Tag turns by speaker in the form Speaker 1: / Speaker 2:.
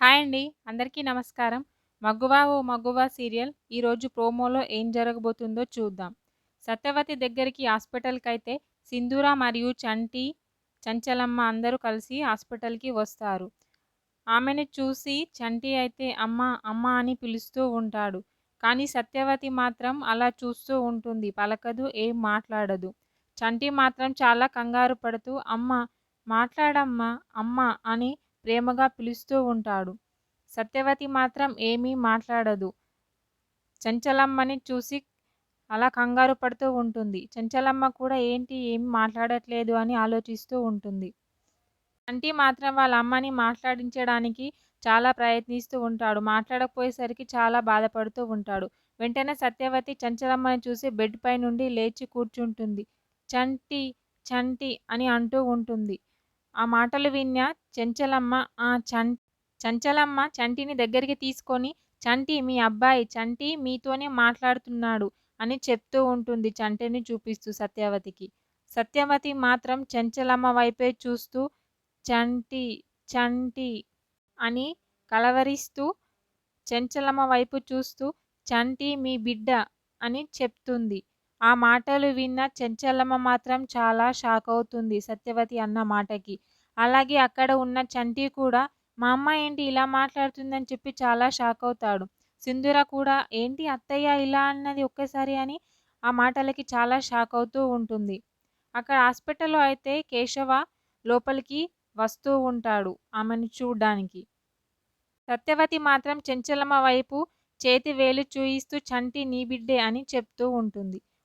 Speaker 1: Hi అండి. అందరికీ నమస్కారం. మగ్గువా ఓ మగ్గువా సీరియల్ ఈరోజు ప్రోమోలో ఏం జరగబోతుందో చూద్దాం. సత్యవతి దగ్గరికి హాస్పిటల్కి అయితే సింధూర మరియు చంటి, చంచలమ్మ అందరూ కలిసి హాస్పిటల్‌కి వస్తారు. ఆమెని చూసి చంటి అయితే అమ్మా! అమ్మ అని పిలుస్తూ ఉంటాడు. కానీ సత్యవతి మాత్రం అలా చూస్తూ ఉంటుంది. పలకదు, ఏం మాట్లాడదు. చంటి మాత్రం చాలా కంగారు పడుతూ అమ్మ మాట్లాడమ్మా! అమ్మ అని ప్రేమగా పిలుస్తూ ఉంటాడు. సత్యవతి మాత్రం ఏమీ మాట్లాడదు. చంచలమ్మని చూసి అలా కంగారు పడుతూ ఉంటుంది. చంచలమ్మ కూడా ఏంటి ఏమీ మాట్లాడట్లేదు అని ఆలోచిస్తూ ఉంటుంది. చంటి మాత్రం వాళ్ళ అమ్మని మాట్లాడించడానికి చాలా ప్రయత్నిస్తూ ఉంటాడు. మాట్లాడకపోయేసరికి చాలా బాధపడుతూ ఉంటాడు. వెంటనే సత్యవతి చంచలమ్మని చూసి బెడ్ పై నుండి లేచి కూర్చుంటుంది. చంటి చంటి అని అంటూ ఉంటుంది. ఆ మాటలు విన్న చెంచలమ్మ ఆ చం చంచలమ్మ చంటిని దగ్గరికి తీసుకొని చంటి మీ అబ్బాయి చంటి మీతోనే మాట్లాడుతున్నాడు అని చెప్తూ ఉంటుంది చంటిని చూపిస్తూ సత్యవతికి. సత్యవతి మాత్రం చెంచలమ్మ వైపే చూస్తూ చంటి చంటి అని కలవరిస్తూ చెంచలమ్మ వైపు చూస్తూ చంటి మీ బిడ్డ అని చెప్తుంది. ఆ మాటలు విన్న చెంచలమ్మ మాత్రం చాలా షాక్ అవుతుంది సత్యవతి అన్న మాటకి. అలాగే అక్కడ ఉన్న చంటి కూడా మా అమ్మ ఏంటి ఇలా మాట్లాడుతుందని చెప్పి చాలా షాక్ అవుతాడు సింధుర కూడా ఏంటి అత్తయ్య ఇలా అన్నది ఒక్కసారి అని ఆ మాటలకి చాలా షాక్ అవుతూ ఉంటుంది. అక్కడ హాస్పిటల్‌లో అయితే కేశవ లోపలికి వస్తూ ఉంటాడు ఆమెని చూడ్డానికి. సత్యవతి మాత్రం చెంచలమ్మ వైపు చేతి వేలు చూయిస్తూ చంటి నీ బిడ్డే అని చెప్తూ ఉంటుంది.